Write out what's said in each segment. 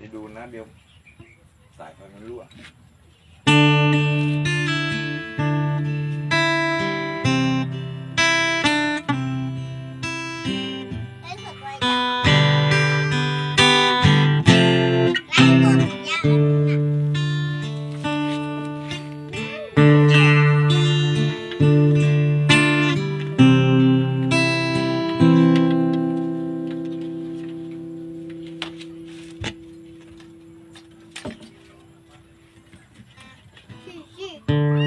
ไปดูนะเดี๋ยวสายไฟมันรั่ว สุ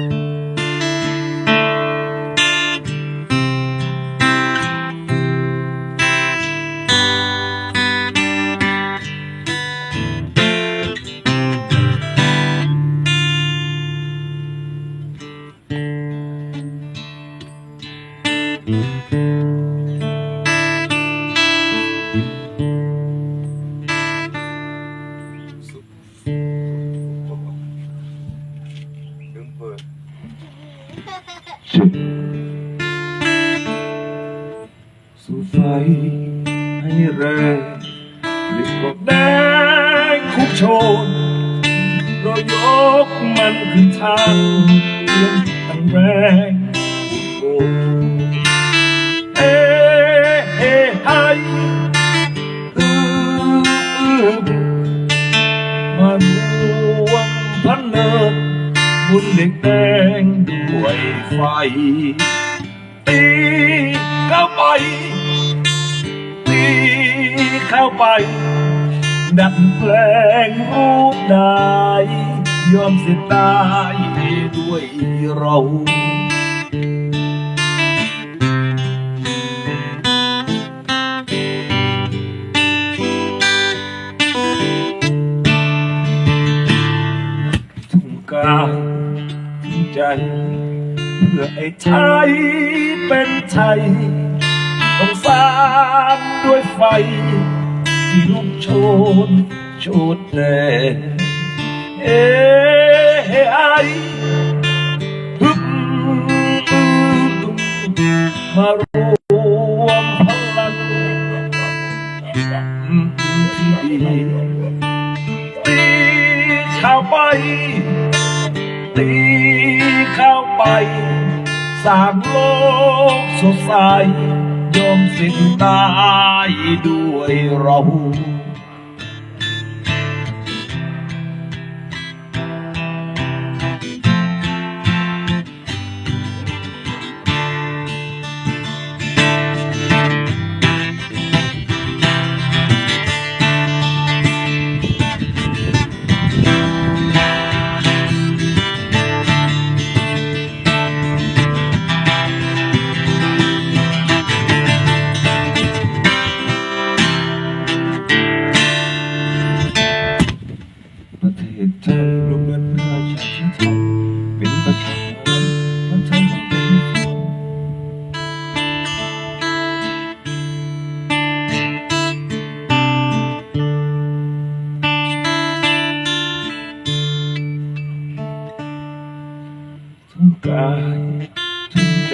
สูดไฟให้แรงล็กกว่าแดงคุกโชน เรายกมันขึ้นทางเลี้ยงตั้งแรงโอ้เอ๊ะเอ๊ะไออืมมารวมพันเนิน บุญเด็กแดงด้วยไฟ ตีเข้าไป ตีเข้าไป ดัดแปลงรูปได้ ยอมเสียตายด้วยเราทุ่งกา ใจ เพื่อไอ้ไทยเป็นไทย ต้องสร้างด้วยไฟ ที่ลุกโชนโชดแดงเอ้ไอฮึบมารวมพลังที่ดีตีเข้าไปตีเข้าไป สร้างโลกสดใสยอมสิ้นตายด้วยเรา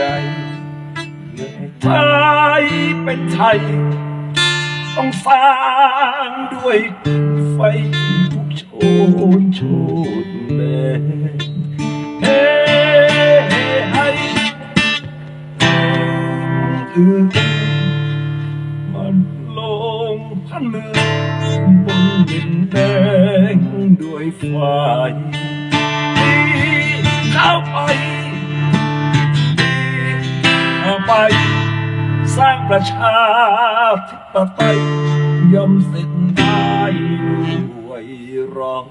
ใจเพื่อให้ไทยเป็นไทย ต้องสร้างด้วยไฟทุกโชนโชนแรงเฮ้ให้อือมันลงพันเมืองบนดินแดงด้วยไฟางประชาธิปไตยย่อมเสร็จได้ด้วยรอง